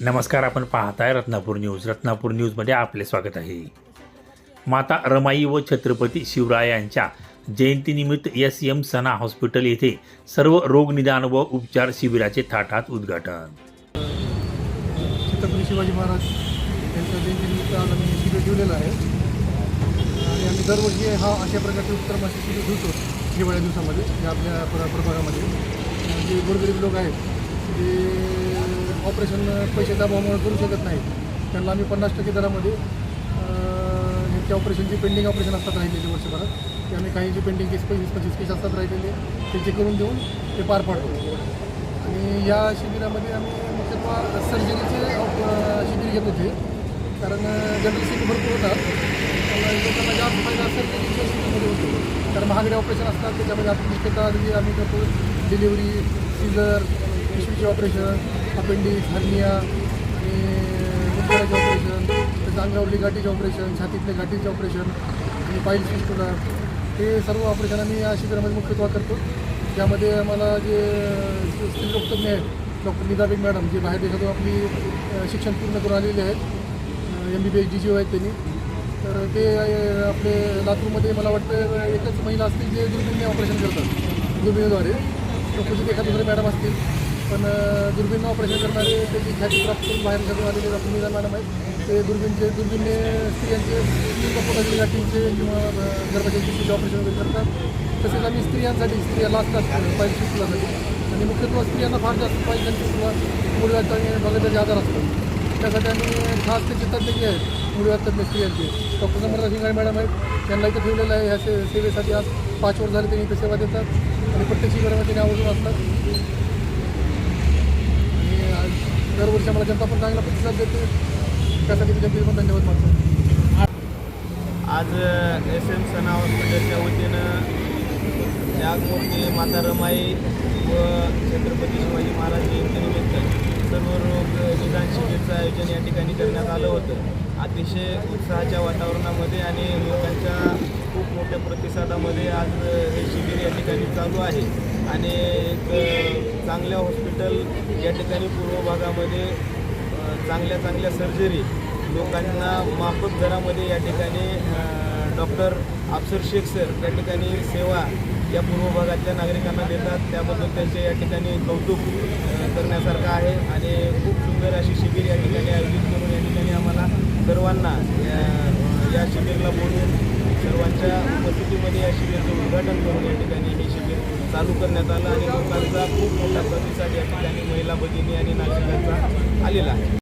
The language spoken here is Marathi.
नमस्कार आपण पाहताय रत्नापूर न्यूज. रत्नापूर न्यूजमध्ये आपले स्वागत आहे. माता रमाई व छत्रपती शिवरायांच्या जयंतीनिमित्त एस एम सना हॉस्पिटल येथे सर्व रोगनिदान व उपचार शिबिराचे थाटात उद्घाटन. छत्रपती शिवाजी महाराज यांच्या जयंतीनिमित्त आज आम्ही शिबिर ठेवलेलं आहे. आणि आम्ही दरवर्षी हा अशा प्रकारचे उत्तम असे शिबिर ठेवतो हिवाळ्या दिवसामध्ये या आपल्या प्रभागामध्ये जे गोरगरीब लोक आहेत ते ऑपरेशन पैशाच्या अभावामुळे करू शकत नाहीत. त्यांना आम्ही पन्नास टक्के दरामध्ये अं, ऑपरेशनची पेंडिंग ऑपरेशन असतात राहिलेले वर्षभरात. ते आम्ही काही जे पेंडिंग केस वीस पंचवीस केस असतात राहिलेले त्याचे करून देऊन ते पार पाडतो. आणि या शिबिरामध्ये आम्ही मुख्यत्वे सर्जरीचे शिबिर घेत होते. कारण जनरल सीट भरपूर होतात लोकांना जास्त फायदा सर्जरीच्या शिबिरमध्ये होतो. कारण महागडे ऑपरेशन असतात त्याच्यामध्ये आपण मुख्यतः जे आम्ही करतो डिलिव्हरी सीझर पिशवीचे ऑपरेशन अपेंडिक्स हर्निया आणि मुतखड्याचे ऑपरेशन त्याचं अंगावरली गाठीचे ऑपरेशन छातीतले गाठीचे ऑपरेशन आणि पाईल फिस्टुला हे सर्व ऑपरेशन आम्ही या शिबिरामध्ये मुख्यत्व करतो. त्यामध्ये आम्हाला जे स्त्री डॉक्टरने आहेत डॉक्टर निदाबेग मॅडम जे बाहेर देशातून आपली शिक्षण पूर्ण करून आलेले आहेत M B B S D G O आहेत त्यांनी. तर ते आपले लातूरमध्ये मला वाटतं एकच महिला असतील जे दुर्बिणी ऑपरेशन करतात दुर्बिणीद्वारे. डॉक्टरचे एखाद दुसरे मॅडम असतील. पण दुर्बीन ऑपरेशन करणारे त्याची ख्याती प्राप्त बाहेर देशातून आलेले डॉक्टर निदा मॅडम आहेत. ते दुर्बीनचे दुर्बीनने स्त्रियांचे पोटातील गाठींचे किंवा अ, गर्भाच्या शिशूचे ऑपरेशन वगैरे करतात तसेच आम्ही स्त्रियांसाठी स्त्रियाला असतात पाहिजे शिकण्यासाठी आणि मुख्यत्व स्त्रियांना फार जास्त पाहिजे किंवा मुळव्यात आणि बघायचे आजार असतात. त्यासाठी आम्ही खास त्याचे तज्ञ जे आहेत मुळव्यात तज्ञ स्त्रियांचे. डॉक्टर समर्थ सिंगाळे मॅडम आहेत त्यांना इथं ठेवलेलं आहे ह्या से सेवेसाठी आज पाच वर्ष झाले त्यांनी इथं सेवा देतात. आणि प्रत्येक शिबिरामध्ये त्यांनी आवर्जून असतात. दरवर्षी आम्हाला जनता पण चांगला प्रतिसाद देते. त्यासाठी मी जनतेला पण धन्यवाद मानतो. आज एस एम सना हॉस्पिटलच्या वतीनं जागमूर्ती माता रमाई व छत्रपती शिवाजी महाराज जयंतीनिमित्त सर्व रोग निदान शिबिरचं आयोजन या ठिकाणी करण्यात आलं होतं. अतिशय उत्साहाच्या वातावरणामध्ये आणि लोकांच्या खूप मोठ्या प्रतिसादामध्ये आज हे शिबिर या ठिकाणी चालू आहे. आणि एक चांगल्या हॉस्पिटल या ठिकाणी पूर्व भागामध्ये चांगल्या चांगल्या सर्जरी लोकांना माफक दरामध्ये या ठिकाणी डॉक्टर अफसर शेख सर या ठिकाणी सेवा या पूर्व भागातल्या नागरिकांना देतात. त्याबद्दल त्यांचे या ठिकाणी कौतुक करण्यासारखं आहे आणि खूप सुंदर अशी शिबिर या ठिकाणी आयोजित करून या ठिकाणी आम्हाला सर्वांना या शिबिरला बोलून सर्वांच्या उपस्थितीमध्ये या शिबिरचं उद्घाटन करून या ठिकाणी हे शिबिर चालू करण्यात आलं आणि लोकांचा खूप मोठा प्रतिसाद या ठिकाणी महिला भगिनी आणि नागरिकांचा आलेला आहे.